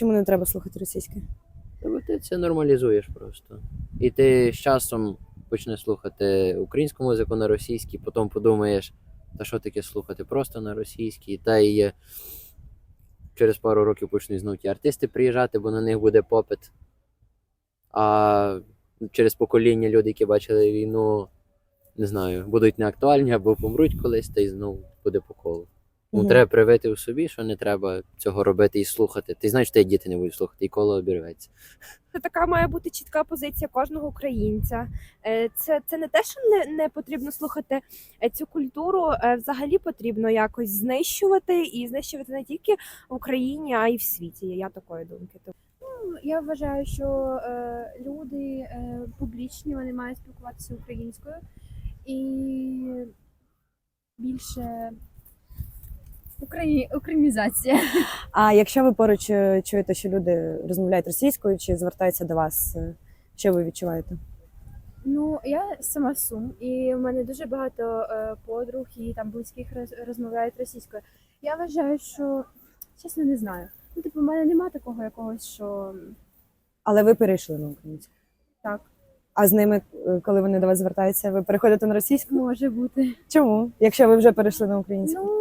чому не треба слухати російське? Бо ти це нормалізуєш просто. І ти з часом почнеш слухати українську музику на російській, потім подумаєш, та що таке слухати просто на російській, та і через пару років почнуть знову ті артисти приїжджати, бо на них буде попит. А через покоління люди, які бачили війну, не знаю, будуть неактуальні або помруть колись, та й знову буде по колу. Ну, треба привити у собі, що не треба цього робити і слухати. Ти знаєш, що ти діти не будуть слухати, і коло обірветься. Це така має бути чітка позиція кожного українця. Е, Це, це не те, що не, не потрібно слухати е, цю культуру. е, Взагалі потрібно якось знищувати і знищувати не тільки в Україні, а й в світі. Я такої думки. Я вважаю, що е, люди е, публічні, вони мають спілкуватися українською і більше Украї... українізація. А якщо ви поруч е, чуєте, що люди розмовляють російською чи звертаються до вас, е, що ви відчуваєте? Ну, я сама сум, і в мене дуже багато е, подруг і там близьких роз- розмовляють російською. Я вважаю, що чесно не знаю. Ну, типу, в мене немає такого якогось, що Але ви перейшли на українську. так А з ними, коли вони до вас звертаються, ви переходите на російську? може бути. Чому? Якщо ви вже перейшли на українську? Ну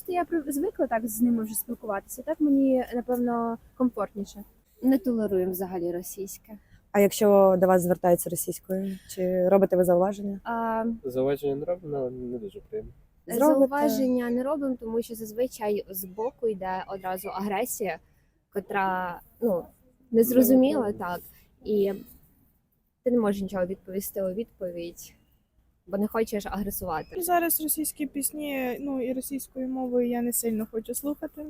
просто я звикла так з ними вже спілкуватися. Так мені напевно комфортніше. Не толеруємо взагалі російське. А якщо до вас звертаються російською, чи робите ви зауваження? А, Зауваження не робимо, але не дуже приємно. Зробите. зауваження не робимо, тому що зазвичай з боку йде одразу агресія, котра ну, незрозуміла так. І ти не можеш нічого відповісти у відповідь, бо не хочеш агресувати. Зараз російські пісні, ну і російською мовою я не сильно хочу слухати.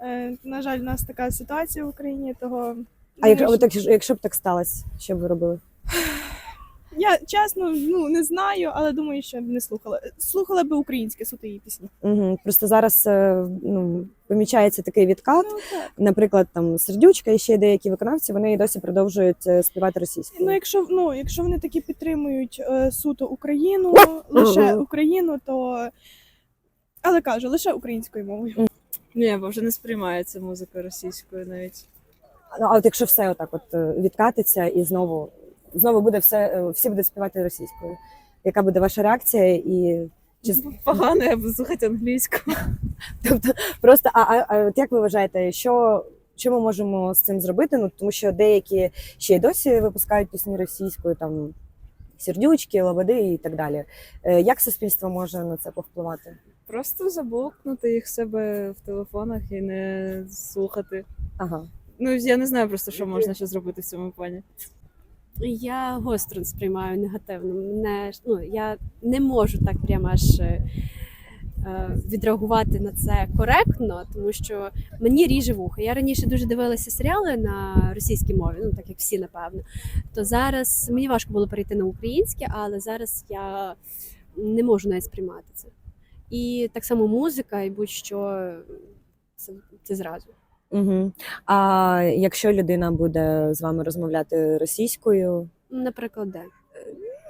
Е, на жаль, у нас така ситуація в Україні, того А якщо, от, якщо, якщо б так сталося, що б ви робили? Я чесно ну не знаю, але думаю, що не слухала. Слухала би українське суто її пісні. Угу. Просто зараз е, ну, помічається такий відкат. Ну так. Наприклад, там Сердючка і ще деякі виконавці, вони і досі продовжують е, співати російською. Ну, якщо ну, якщо вони такі підтримують е, суто Україну, лише Україну, то але кажу, лише українською мовою. Ні, бо вже не сприймається музика російською навіть. Ну, а от якщо все отак от е, відкатиться і знову знову буде все, е, всі будуть співати російською. Яка буде ваша реакція? І чи Погано, я буду слухати англійську. тобто просто а, а, а от як ви вважаєте, що, що ми можемо з цим зробити? Ну тому що деякі ще й досі випускають пісні російською, там сердючки, лободи і так далі. Е, Як суспільство може на це повпливати? Просто заблокнути їх себе в телефонах і не слухати. Ага. Ну, я не знаю просто, що можна ще зробити в цьому плані. Я гостро сприймаю негативно. Мене ну я не можу так прямо аж е, відреагувати на це коректно, тому що мені ріже вуха. Я раніше дуже дивилася серіали на російській мові, ну так як всі напевно. То зараз мені важко було перейти на українське, але зараз я не можу навіть сприймати це. І так само музика, і будь-що це, це зразу. Угу. А якщо людина буде з вами розмовляти російською, Наприклад, де?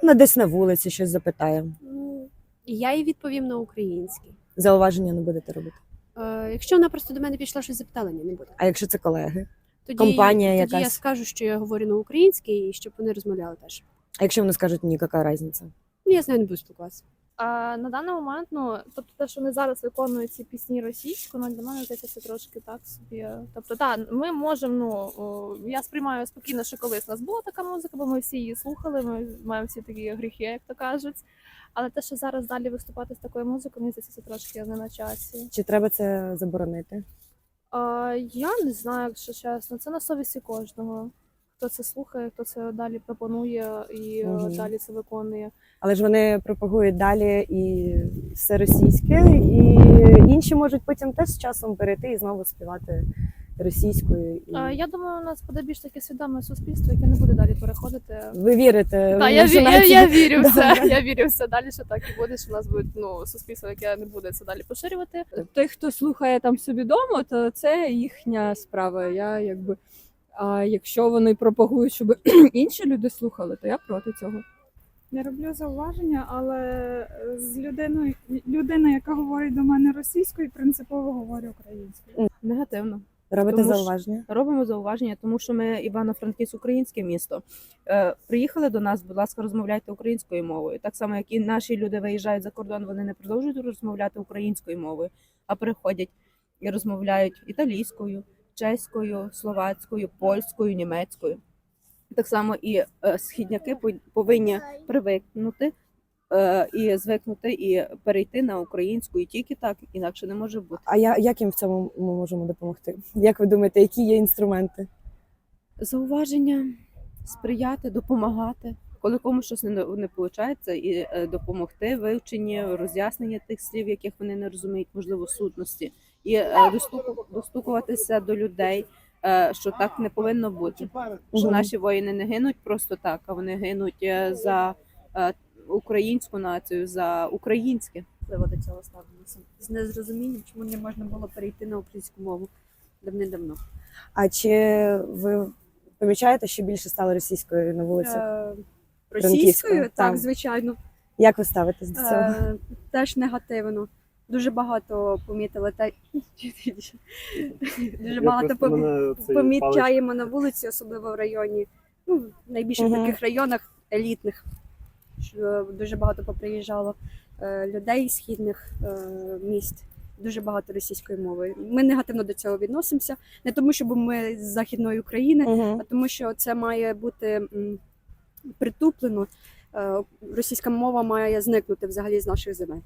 ну десь на вулиці щось запитає, Ну, я їй відповім на українській. зауваження не будете робити. Е, якщо вона просто до мене пішла щось запитала, ні, не буде. А якщо це колеги? Тоді, компанія тоді якась? я скажу, що я говорю на українській, і щоб вони розмовляли теж. А якщо вони скажуть ні, яка різниця? Ну, я з нею не буду спілкуватися. А на даний момент, ну тобто те, що вони зараз виконують ці пісні російською, ну для мене здається, це трошки так собі. Тобто, так, ми можемо, ну о, я сприймаю спокійно, що колись у нас була така музика, бо ми всі її слухали, ми маємо всі такі гріхи, як то кажуть. Але те, що зараз далі виступати з такою музикою, мені здається, це трошки не на часі. Чи треба це заборонити? А, я не знаю, якщо чесно, це на совісті кожного. Хто це слухає, хто це далі пропонує і Мгм. далі це виконує. Але ж вони пропагують далі і все російське, і інші можуть потім теж з часом перейти і знову співати російською. І... А, Я думаю, у нас буде більш таке свідоме суспільство, яке не буде далі переходити. Ви вірите? Так, я, ві- я, я вірю в. Добре. Я вірю в це далі, що так і буде, що у нас буде ну, суспільство, яке не буде це далі поширювати. Той, хто слухає там собі вдома, то це їхня справа. Я якби. А якщо вони пропагують, щоб інші люди слухали, то я проти цього. Не роблю зауваження, але з людиною, людина, яка говорить до мене російською, принципово говорю українською. Негативно. Робите Тому що- зауваження? Робимо зауваження, тому що ми Івано-Франківськ українське місто. Е, приїхали до нас, будь ласка, розмовляйте українською мовою. Так само, як і наші люди виїжджають за кордон, вони не продовжують розмовляти українською мовою, а приходять і розмовляють італійською, чеською, словацькою, польською, німецькою. Так само і е, східняки повинні привикнути е, і звикнути, і перейти на українську, і тільки так, інакше не може бути. А я, як їм в цьому ми можемо допомогти? Як ви думаєте, які є інструменти? зауваження, сприяти, допомагати. Коли комусь щось не, не виходить, і е, допомогти вивченні, роз'ясненні тих слів, яких вони не розуміють, можливо, сутності, і е, достукуватися до людей, е, що так не повинно бути. Що наші воїни не гинуть просто так, а вони гинуть е, за українську націю, за українське. До цього ставилися. З незрозумінням, чому не можна було перейти на українську мову давним-давно. А чи ви помічаєте, що більше стало російською на вулицях? Е, Російською, так. так, звичайно. Як ви ставитесь до цього? Е, Теж негативно. Дуже багато помітили те. Дуже багато пом- помічаємо на вулиці, особливо в районі, ну, в найбільших Мгм. таких районах елітних, що дуже багато поприїжджало е, людей з східних е, міст. Дуже багато російської мови. Ми негативно до цього відносимося. Не тому, щоб ми з Західної України, а тому, що це має бути притуплено. Е, Російська мова має зникнути взагалі з наших земель.